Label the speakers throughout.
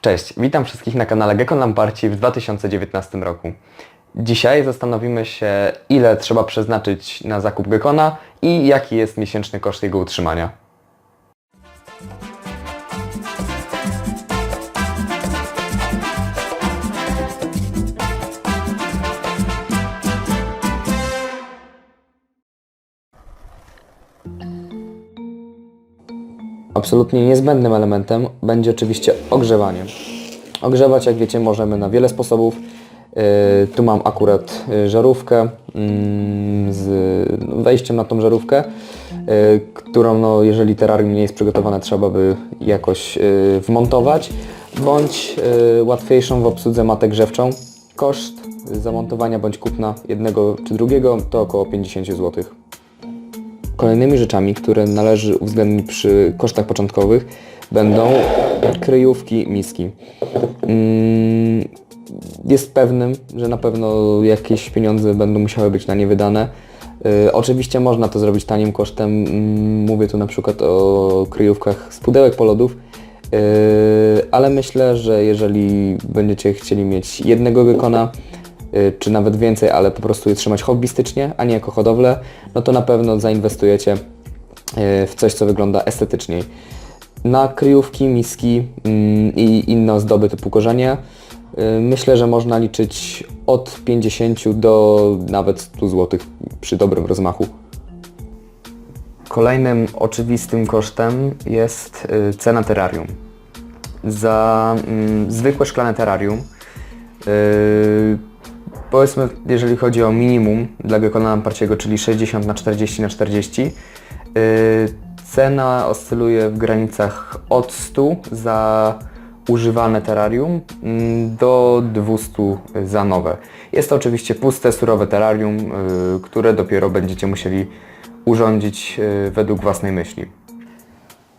Speaker 1: Cześć, witam wszystkich na kanale Gekko Lamparci w 2019 roku. Dzisiaj zastanowimy się, ile trzeba przeznaczyć na zakup Gekona i jaki jest miesięczny koszt jego utrzymania. Absolutnie niezbędnym elementem będzie oczywiście ogrzewanie. Ogrzewać, jak wiecie, możemy na wiele sposobów. Yy, tu mam akurat yy, żarówkę mm, z no, wejściem na tą żarówkę, yy, którą no, jeżeli terrarium nie jest przygotowane, trzeba by jakoś wmontować, bądź łatwiejszą w obsłudze matę grzewczą. Koszt zamontowania bądź kupna jednego czy drugiego to około 50 zł. Kolejnymi rzeczami, które należy uwzględnić przy kosztach początkowych będą kryjówki miski. Mm, Jest pewnym, że na pewno jakieś pieniądze będą musiały być na nie wydane. Y, Oczywiście można to zrobić tanim kosztem. Mm, Mówię tu na przykład o kryjówkach z pudełek polodów. Yy, ale myślę, że jeżeli będziecie chcieli mieć jednego gekona, yy, czy nawet więcej, ale po prostu je trzymać hobbystycznie, a nie jako hodowlę, no to na pewno zainwestujecie yy, w coś, co wygląda estetyczniej. Na kryjówki, miski mm, i inne ozdoby typu korzenie yy, myślę, że można liczyć od 50 do nawet 100 zł przy dobrym rozmachu. Kolejnym oczywistym kosztem jest y, cena terrarium. Za mm, zwykłe szklane terrarium, y, powiedzmy, jeżeli chodzi o minimum dla Gekona Lamparciego, czyli 60 na 40 na 40, y, cena oscyluje w granicach od 100 za używane terrarium mm, do 200 za nowe. Jest to oczywiście puste, surowe terrarium, y, które dopiero będziecie musieli urządzić y, według własnej myśli.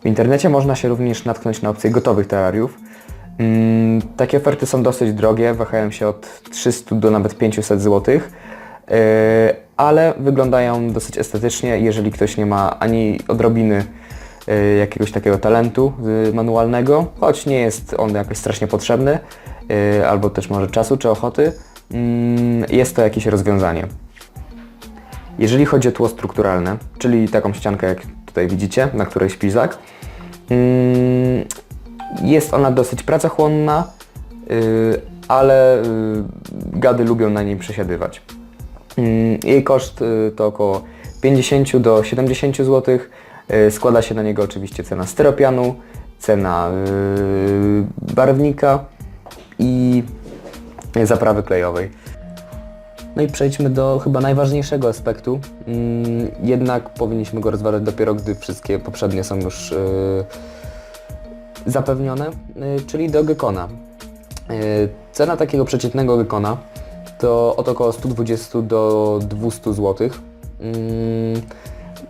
Speaker 1: W internecie można się również natknąć na opcje gotowych terrariów. Mm, Takie oferty są dosyć drogie, wahają się od 300 do nawet 500 zł, yy, ale wyglądają dosyć estetycznie, jeżeli ktoś nie ma ani odrobiny yy, jakiegoś takiego talentu yy, manualnego, choć nie jest on jakoś strasznie potrzebny, yy, albo też może czasu czy ochoty, mm, jest to jakieś rozwiązanie. Jeżeli chodzi o tło strukturalne, czyli taką ściankę jak tutaj widzicie, na której śpi Zak, mm, jest ona dosyć pracochłonna, yy, ale yy, gady lubią na niej przesiadywać. Mm, Jej koszt y, to około 50 do 70 zł. Y, Składa się na niego oczywiście cena styropianu, cena y, barwnika i zaprawy klejowej. No i przejdźmy do chyba najważniejszego aspektu. Mm, Jednak powinniśmy go rozważać dopiero, gdy wszystkie poprzednie są już zapewnione, yy, czyli do gekona. Yy, Cena takiego przeciętnego gekona to od około 120 do 200 zł.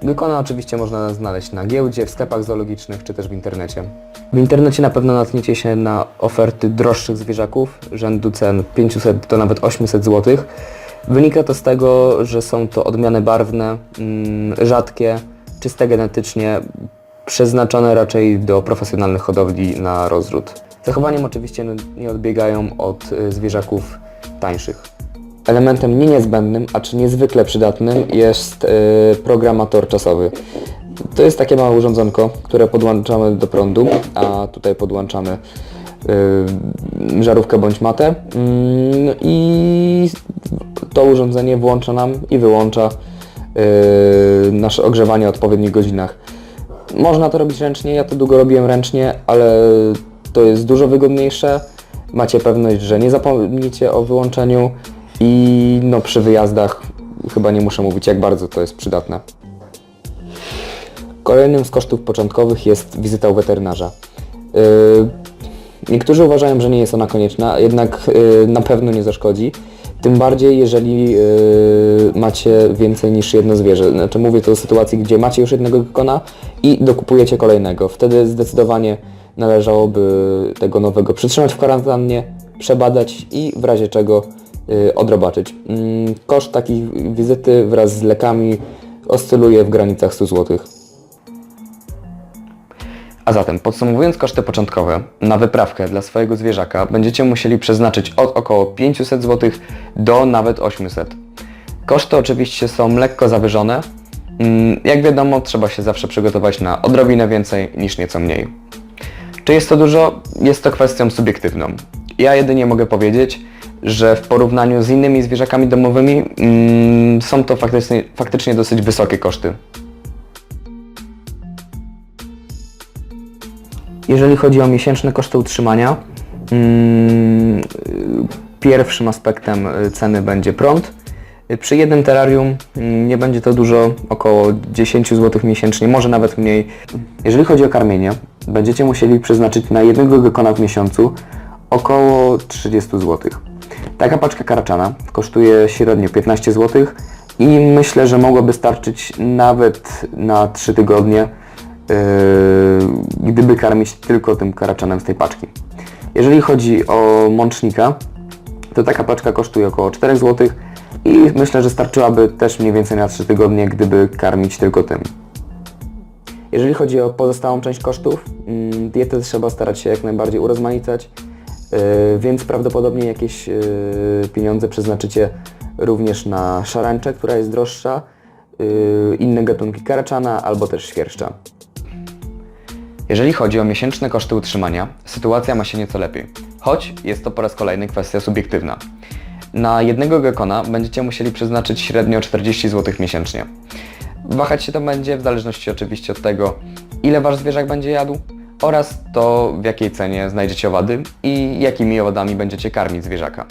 Speaker 1: Gekona oczywiście można znaleźć na giełdzie, w sklepach zoologicznych czy też w internecie. W internecie na pewno natkniecie się na oferty droższych zwierzaków, rzędu cen 500 do nawet 800 zł. Wynika to z tego, że są to odmiany barwne, mm, rzadkie, czyste genetycznie, przeznaczone raczej do profesjonalnych hodowli na rozród. Zachowaniem oczywiście nie odbiegają od y, zwierzaków tańszych. Elementem nie niezbędnym, a niezwykle przydatnym jest y, programator czasowy. To jest takie małe urządzonko, które podłączamy do prądu, a tutaj podłączamy y, żarówkę bądź matę mm, i to urządzenie włącza nam i wyłącza nasze ogrzewanie o odpowiednich godzinach. Można to robić ręcznie, ja to długo robiłem ręcznie, ale to jest dużo wygodniejsze. Macie pewność, że nie zapomnicie o wyłączeniu i no przy wyjazdach chyba nie muszę mówić jak bardzo to jest przydatne. Kolejnym z kosztów początkowych jest wizyta u weterynarza. Yy, Niektórzy uważają, że nie jest ona konieczna, jednak yy, na pewno nie zaszkodzi. Tym bardziej, jeżeli yy, macie więcej niż jedno zwierzę. Znaczy mówię to o sytuacji, gdzie macie już jednego gekona i dokupujecie kolejnego. Wtedy zdecydowanie należałoby tego nowego przytrzymać w kwarantannie, przebadać i w razie czego yy, odrobaczyć. Yy, koszt takiej wizyty wraz z lekami oscyluje w granicach 100 zł. A zatem, podsumowując koszty początkowe, na wyprawkę dla swojego zwierzaka będziecie musieli przeznaczyć od około 500 zł do nawet 800. Koszty oczywiście są lekko zawyżone. Mm, Jak wiadomo, trzeba się zawsze przygotować na odrobinę więcej niż nieco mniej. Czy jest to dużo? Jest to kwestią subiektywną. Ja jedynie mogę powiedzieć, że w porównaniu z innymi zwierzakami domowymi mm, są to faktycznie, faktycznie dosyć wysokie koszty. Jeżeli chodzi o miesięczne koszty utrzymania, mm, y, pierwszym aspektem y, ceny będzie prąd. Przy jednym terrarium nie będzie to dużo, około 10 zł miesięcznie, może nawet mniej. Jeżeli chodzi o karmienie, będziecie musieli przeznaczyć na jednego gekona w miesiącu około 30 zł. Taka paczka karaczana kosztuje średnio 15 zł i myślę, że mogłoby starczyć nawet na 3 tygodnie, yy, gdyby karmić tylko tym karaczanem z tej paczki. Jeżeli chodzi o mącznika, to taka paczka kosztuje około 4 zł i myślę, że starczyłaby też mniej więcej na 3 tygodnie, gdyby karmić tylko tym. Jeżeli chodzi o pozostałą część kosztów, mm, dietę trzeba starać się jak najbardziej urozmaicać, yy, więc prawdopodobnie jakieś yy, pieniądze przeznaczycie również na szarańczę, która jest droższa, yy, inne gatunki karaczana albo też świerszcza. Jeżeli chodzi o miesięczne koszty utrzymania, sytuacja ma się nieco lepiej, choć jest to po raz kolejny kwestia subiektywna. Na jednego gekona będziecie musieli przeznaczyć średnio 40 zł miesięcznie. Wahać się to będzie w zależności oczywiście od tego, ile Wasz zwierzak będzie jadł oraz to, w jakiej cenie znajdziecie owady i jakimi owadami będziecie karmić zwierzaka.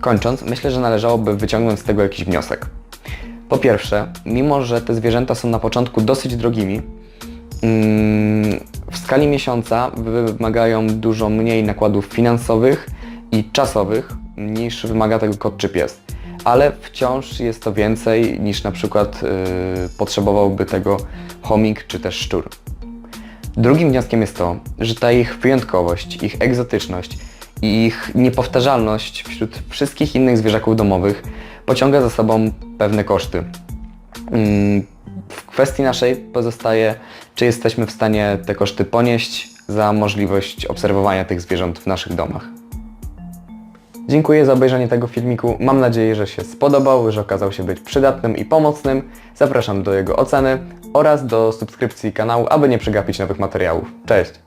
Speaker 1: Kończąc, myślę, że należałoby wyciągnąć z tego jakiś wniosek. Po pierwsze, mimo że te zwierzęta są na początku dosyć drogimi, mm, w skali miesiąca wymagają dużo mniej nakładów finansowych i czasowych niż wymaga tego kot czy pies. Ale wciąż jest to więcej niż na przykład yy, potrzebowałby tego chomik czy też szczur. Drugim wnioskiem jest to, że ta ich wyjątkowość, ich egzotyczność i ich niepowtarzalność wśród wszystkich innych zwierzaków domowych pociąga za sobą pewne koszty. Mm, W kwestii naszej pozostaje, czy jesteśmy w stanie te koszty ponieść za możliwość obserwowania tych zwierząt w naszych domach. Dziękuję za obejrzenie tego filmiku. Mam nadzieję, że się spodobał, że okazał się być przydatnym i pomocnym. Zapraszam do jego oceny oraz do subskrypcji kanału, aby nie przegapić nowych materiałów. Cześć!